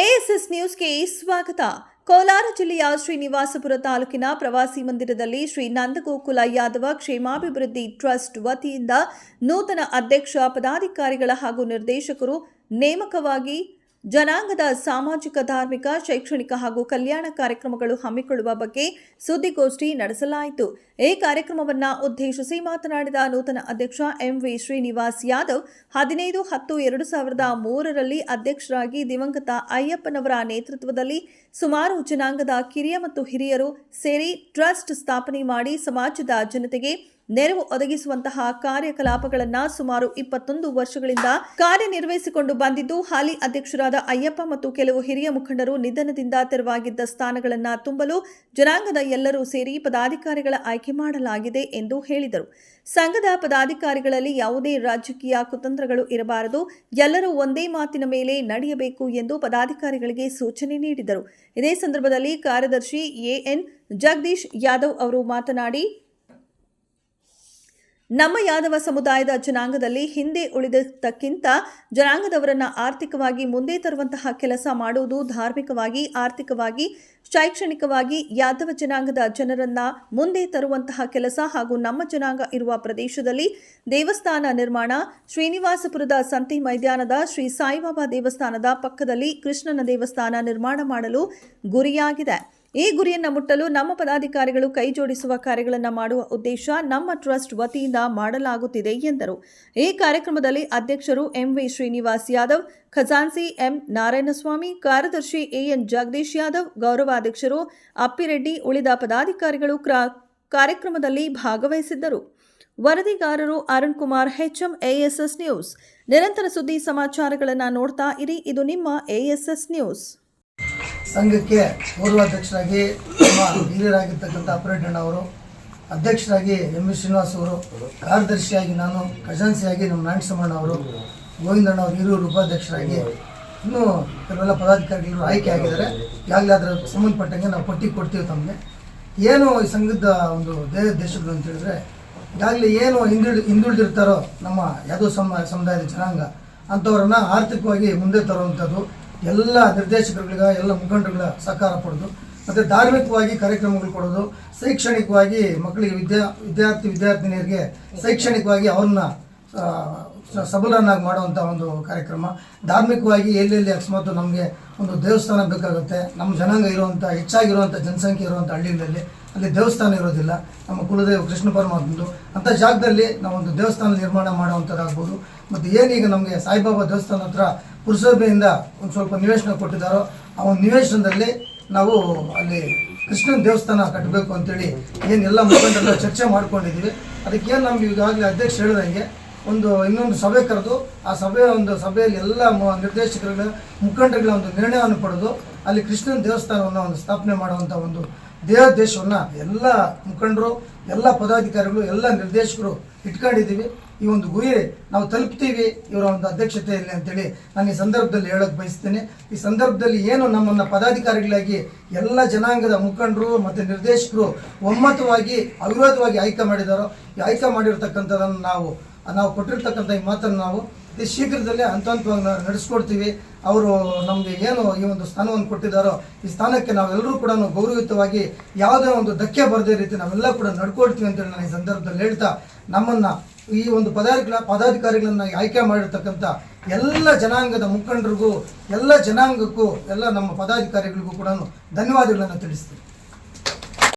ASS ನ್ಯೂಸ್ಗೆ ಸ್ವಾಗತ. ಕೋಲಾರ ಜಿಲ್ಲೆಯ ಶ್ರೀನಿವಾಸಪುರ ತಾಲೂಕಿನ ಪ್ರವಾಸಿ ಮಂದಿರದಲ್ಲಿ ಶ್ರೀ ನಂದಗೋಕುಲ ಯಾದವ ಕ್ಷೇಮಾಭಿವೃದ್ಧಿ ಟ್ರಸ್ಟ್ ವತಿಯಿಂದ ನೂತನ ಅಧ್ಯಕ್ಷ, ಪದಾಧಿಕಾರಿಗಳ ಹಾಗೂ ನಿರ್ದೇಶಕರು ನೇಮಕವಾಗಿ ಜನಾಂಗದ ಸಾಮಾಜಿಕ, ಧಾರ್ಮಿಕ, ಶೈಕ್ಷಣಿಕ ಹಾಗೂ ಕಲ್ಯಾಣ ಕಾರ್ಯಕ್ರಮಗಳು ಹಮ್ಮಿಕೊಳ್ಳುವ ಬಗ್ಗೆ ಸುದ್ದಿಗೋಷ್ಠಿ ನಡೆಸಲಾಯಿತು. ಈ ಕಾರ್ಯಕ್ರಮವನ್ನು ಉದ್ದೇಶಿಸಿ ಮಾತನಾಡಿದ ನೂತನ ಅಧ್ಯಕ್ಷ ಎಂ ವಿ ಶ್ರೀನಿವಾಸ್ ಯಾದವ್, ಹದಿನೈದು ಹತ್ತು ಎರಡು ಸಾವಿರದ ಮೂರರಲ್ಲಿ ಅಧ್ಯಕ್ಷರಾಗಿ ದಿವಂಗತ ಅಯ್ಯಪ್ಪನವರ ನೇತೃತ್ವದಲ್ಲಿ ಸುಮಾರು ಜನಾಂಗದ ಕಿರಿಯ ಮತ್ತು ಹಿರಿಯರು ಸೇರಿ ಟ್ರಸ್ಟ್ ಸ್ಥಾಪನೆ ಮಾಡಿ ಸಮಾಜದ ಜನತೆಗೆ ನೆರವು ಒದಗಿಸುವಂತಹ ಕಾರ್ಯಕಲಾಪಗಳನ್ನು ಸುಮಾರು ಇಪ್ಪತ್ತೊಂದು ವರ್ಷಗಳಿಂದ ಕಾರ್ಯನಿರ್ವಹಿಸಿಕೊಂಡು ಬಂದಿದ್ದು, ಹಾಲಿ ಅಧ್ಯಕ್ಷರಾದ ಅಯ್ಯಪ್ಪ ಮತ್ತು ಕೆಲವು ಹಿರಿಯ ಮುಖಂಡರು ನಿಧನದಿಂದ ತೆರವಾಗಿದ್ದ ಸ್ಥಾನಗಳನ್ನು ತುಂಬಲು ಜನಾಂಗದ ಎಲ್ಲರೂ ಸೇರಿ ಪದಾಧಿಕಾರಿಗಳ ಆಯ್ಕೆ ಮಾಡಲಾಗಿದೆ ಎಂದು ಹೇಳಿದರು. ಸಂಘದ ಪದಾಧಿಕಾರಿಗಳಲ್ಲಿ ಯಾವುದೇ ರಾಜಕೀಯ ಕುತಂತ್ರಗಳು ಇರಬಾರದು, ಎಲ್ಲರೂ ಒಂದೇ ಮಾತಿನ ಮೇಲೆ ನಡೆಯಬೇಕು ಎಂದು ಪದಾಧಿಕಾರಿಗಳಿಗೆ ಸೂಚನೆ ನೀಡಿದರು. ಇದೇ ಸಂದರ್ಭದಲ್ಲಿ ಕಾರ್ಯದರ್ಶಿ ಎಎನ್ ಜಗದೀಶ್ ಯಾದವ್ ಅವರು ಮಾತನಾಡಿ ನಮ್ಮ ಯಾದವ ಸಮುದಾಯದ ಜನಾಂಗದಲ್ಲಿ ಹಿಂದೆ ಉಳಿದಕ್ಕಿಂತ ಜನಾಂಗದವರನ್ನ ಆರ್ಥಿಕವಾಗಿ ಮುಂದೆ ತರುವಂತಹ ಕೆಲಸ ಮಾಡುವುದು ಧಾರ್ಮಿಕವಾಗಿ, ಆರ್ಥಿಕವಾಗಿ, ಶೈಕ್ಷಣಿಕವಾಗಿ ಯಾದವ ಜನಾಂಗದ ಜನರನ್ನ ಮುಂದೆ ತರುವಂತಹ ಕೆಲಸ ಹಾಗೂ ನಮ್ಮ ಜನಾಂಗ ಇರುವ ಪ್ರದೇಶದಲ್ಲಿ ದೇವಸ್ಥಾನ ನಿರ್ಮಾಣ, ಶ್ರೀನಿವಾಸಪುರದ ಸಂತೆ ಮೈದಾನದ ಶ್ರೀ ಸಾಯಿಬಾಬಾ ದೇವಸ್ಥಾನದ ಪಕ್ಕದಲ್ಲಿ ಕೃಷ್ಣನ ದೇವಸ್ಥಾನ ನಿರ್ಮಾಣ ಮಾಡಲು ಗುರಿಯಾಗಿದೆ. ಈ ಗುರಿಯನ್ನು ಮುಟ್ಟಲು ನಮ್ಮ ಪದಾಧಿಕಾರಿಗಳು ಕೈಜೋಡಿಸುವ ಕಾರ್ಯಗಳನ್ನು ಮಾಡುವ ಉದ್ದೇಶ ನಮ್ಮ ಟ್ರಸ್ಟ್ ವತಿಯಿಂದ ಮಾಡಲಾಗುತ್ತಿದೆ ಎಂದರು. ಈ ಕಾರ್ಯಕ್ರಮದಲ್ಲಿ ಅಧ್ಯಕ್ಷರು ಎಂವಿ ಶ್ರೀನಿವಾಸ್ ಯಾದವ್ ಖಜಾನ್ಸಿ ಎಂ ನಾರಾಯಣಸ್ವಾಮಿ, ಕಾರ್ಯದರ್ಶಿ ಎಎನ್ ಜಗದೀಶ್ ಯಾದವ್, ಗೌರವಾಧ್ಯಕ್ಷರು ಅಪ್ಪಿರೆಡ್ಡಿ ಉಳಿದ ಪದಾಧಿಕಾರಿಗಳು ಕ್ರಾ- ಕಾರ್ಯಕ್ರಮದಲ್ಲಿ ಭಾಗವಹಿಸಿದ್ದರು. ವರದಿಗಾರರು Arun Kumar HM ASS news. ನಿರಂತರ ಸುದ್ದಿ ಸಮಾಚಾರಗಳನ್ನು ನೋಡ್ತಾ ಇರಿ. ಇದು ನಿಮ್ಮ ಎಎಸ್ಎಸ್ ನ್ಯೂಸ್. ಸಂಘಕ್ಕೆ ಪೂರ್ವಾಧ್ಯಕ್ಷರಾಗಿ ನಮ್ಮ ಹಿರಿಯರಾಗಿರ್ತಕ್ಕಂಥ ಅಪರೇಟಣ್ಣ ಅವರು, ಅಧ್ಯಕ್ಷರಾಗಿ ಎಂ ವಿ ಶ್ರೀನಿವಾಸ್ ಅವರು, ಕಾರ್ಯದರ್ಶಿಯಾಗಿ ನಾನು ಖಜಾನ್ಸಿಯಾಗಿ ನಮ್ಮ ನಾರಾಯಣಸಮಣ್ಣ ಅವರು ಗೋವಿಂದಣ್ಣ ಅವರು ಹಿರಿಯೂರು ಉಪಾಧ್ಯಕ್ಷರಾಗಿ ಇನ್ನೂ ಕೆಲವೆಲ್ಲ ಪದಾಧಿಕಾರಿಗಳು ಆಯ್ಕೆ ಆಗಿದ್ದಾರೆ. ಈಗಾಗಲೇ ಅದರ ಸಂಬಂಧಪಟ್ಟಂಗೆ ನಾವು ಪಟ್ಟಿ ಕೊಡ್ತೀವಿ ತಮಗೆ. ಏನು ಈ ಸಂಘದ ಒಂದು ದೇಶಗಳು ಅಂತ ಹೇಳಿದ್ರೆ, ಈಗಾಗಲೇ ಏನು ಹಿಂದುಳಿ, ಹಿಂದುಳಿದಿರ್ತಾರೋ ನಮ್ಮ ಯಾವುದೋ ಸಮ, ಸಮುದಾಯದ ಜನಾಂಗ, ಅಂಥವ್ರನ್ನ ಆರ್ಥಿಕವಾಗಿ ಮುಂದೆ ತರುವಂಥದ್ದು ಎಲ್ಲ ನಿರ್ದೇಶಕರುಗಳಿಗ ಎಲ್ಲ ಮುಖಂಡರುಗಳ ಸಹಕಾರ ಪಡೆದು, ಮತ್ತು ಧಾರ್ಮಿಕವಾಗಿ ಕಾರ್ಯಕ್ರಮಗಳು ಕೊಡೋದು, ಶೈಕ್ಷಣಿಕವಾಗಿ ಮಕ್ಕಳಿಗೆ ವಿದ್ಯಾ, ವಿದ್ಯಾರ್ಥಿ, ವಿದ್ಯಾರ್ಥಿನಿಯರಿಗೆ ಶೈಕ್ಷಣಿಕವಾಗಿ ಅವ್ರನ್ನ ಸಬಲರನ್ನಾಗಿ ಮಾಡುವಂಥ ಒಂದು ಕಾರ್ಯಕ್ರಮ. ಧಾರ್ಮಿಕವಾಗಿ ಎಲ್ಲೆಲ್ಲಿ ಅಕಸ್ಮಾತ್ ನಮಗೆ ಒಂದು ದೇವಸ್ಥಾನ ಬೇಕಾಗುತ್ತೆ, ನಮ್ಮ ಜನಾಂಗ ಇರುವಂಥ ಹೆಚ್ಚಾಗಿರುವಂಥ ಜನಸಂಖ್ಯೆ ಇರುವಂಥ ಹಳ್ಳಿಗಳಲ್ಲಿ ಅಲ್ಲಿ ದೇವಸ್ಥಾನ ಇರೋದಿಲ್ಲ. ನಮ್ಮ ಕುಲದೇವ ಕೃಷ್ಣ ಪರಮಾತ್ಮಂದು. ಅಂಥ ಜಾಗದಲ್ಲಿ ನಾವೊಂದು ದೇವಸ್ಥಾನ ನಿರ್ಮಾಣ ಮಾಡುವಂಥದ್ದಾಗ್ಬೋದು ಮತ್ತು ಏನೀಗ ನಮಗೆ ಸಾಯಿಬಾಬಾ ದೇವಸ್ಥಾನ ಹತ್ರ ಪುರಸಭೆಯಿಂದ ಒಂದು ಸ್ವಲ್ಪ ನಿವೇಶನ ಕೊಟ್ಟಿದ್ದಾರೋ, ಆ ಒಂದು ನಿವೇಶನದಲ್ಲಿ ನಾವು ಅಲ್ಲಿ ಕೃಷ್ಣನ ದೇವಸ್ಥಾನ ಕಟ್ಟಬೇಕು ಅಂತೇಳಿ ಏನೆಲ್ಲ ಮುಖಂಡರೆಲ್ಲ ಚರ್ಚೆ ಮಾಡ್ಕೊಂಡಿದ್ದೀವಿ. ಅದಕ್ಕೇನು ನಮ್ಗೆ ಈಗಾಗಲೇ ಅಧ್ಯಕ್ಷ ಹೇಳಿದಂಗೆ ಒಂದು ಇನ್ನೊಂದು ಸಭೆ ಕರೆದು ಆ ಸಭೆಯ ಒಂದು ಸಭೆಯಲ್ಲಿ ಎಲ್ಲ ನಿರ್ದೇಶಕರುಗಳ ಮುಖಂಡರುಗಳ ಒಂದು ನಿರ್ಣಯವನ್ನು ಪಡೆದು ಅಲ್ಲಿ ಕೃಷ್ಣನ ದೇವಸ್ಥಾನವನ್ನು ಒಂದು ಸ್ಥಾಪನೆ ಮಾಡುವಂಥ ಒಂದು ದೇಹೋದ್ದೇಶವನ್ನು ಎಲ್ಲ ಮುಖಂಡರು, ಎಲ್ಲ ಪದಾಧಿಕಾರಿಗಳು, ಎಲ್ಲ ನಿರ್ದೇಶಕರು ಇಟ್ಕೊಂಡಿದ್ದೀವಿ. ಈ ಒಂದು ಗುರಿ ನಾವು ತಲುಪ್ತೀವಿ ಇವರ ಒಂದು ಅಧ್ಯಕ್ಷತೆಯಲ್ಲಿ ಅಂತೇಳಿ ನಾನು ಈ ಸಂದರ್ಭದಲ್ಲಿ ಹೇಳೋಕ್ಕೆ ಬಯಸ್ತೇನೆ. ಈ ಸಂದರ್ಭದಲ್ಲಿ ಏನು ನಮ್ಮನ್ನು ಪದಾಧಿಕಾರಿಗಳಾಗಿ ಎಲ್ಲ ಜನಾಂಗದ ಮುಖಂಡರು ಮತ್ತು ನಿರ್ದೇಶಕರು ಒಮ್ಮತವಾಗಿ ಅವಿರೋಧವಾಗಿ ಆಯ್ಕೆ ಮಾಡಿದಾರೋ, ಈ ಆಯ್ಕೆ ಮಾಡಿರ್ತಕ್ಕಂಥದ್ದನ್ನು ನಾವು ನಾವು ಕೊಟ್ಟಿರ್ತಕ್ಕಂಥ ಈ ಮಾತನ್ನು ನಾವು ಶೀಘ್ರದಲ್ಲೇ ಹಂತ ಹಂತವಾಗಿ ನಡೆಸ್ಕೊಡ್ತೀವಿ. ಅವರು ನಮಗೆ ಏನು ಈ ಒಂದು ಸ್ಥಾನವನ್ನು ಕೊಟ್ಟಿದ್ದಾರೋ ಈ ಸ್ಥಾನಕ್ಕೆ ನಾವೆಲ್ಲರೂ ಕೂಡ ಗೌರವಯುತವಾಗಿ ಯಾವುದೇ ಒಂದು ಧಕ್ಕೆ ಬರದೇ ರೀತಿ ನಾವೆಲ್ಲ ಕೂಡ ನಡ್ಕೊಳ್ತೀವಿ ಅಂತೇಳಿ ನಾನು ಈ ಸಂದರ್ಭದಲ್ಲಿ ಹೇಳ್ತಾ, ನಮ್ಮನ್ನು ಈ ಒಂದು ಪದಾಧಿಕ ಪದಾಧಿಕಾರಿಗಳನ್ನ ಆಯ್ಕೆ ಮಾಡಿರ್ತಕ್ಕಂಥ ಎಲ್ಲ ಜನಾಂಗದ ಮುಖಂಡರಿಗೂ, ಎಲ್ಲ ಜನಾಂಗಕ್ಕೂ, ಎಲ್ಲ ನಮ್ಮ ಪದಾಧಿಕಾರಿಗಳಿಗೂ ಕೂಡ ಧನ್ಯವಾದಗಳನ್ನು ತಿಳಿಸ್ತೀನಿ.